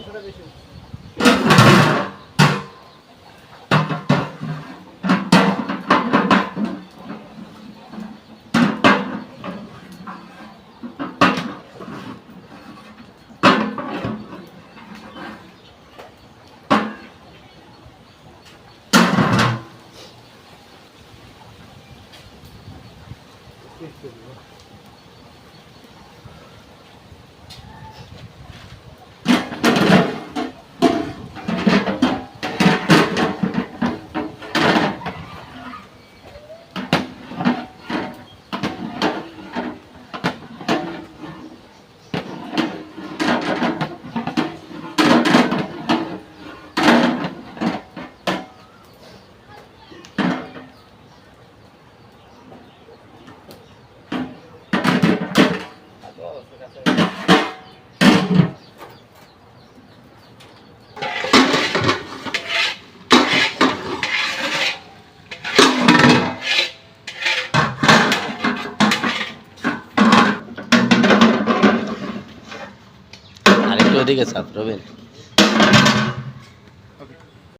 রান্না বেশি 谢谢你。আরেকটু ওদিকে চাপ রবেন।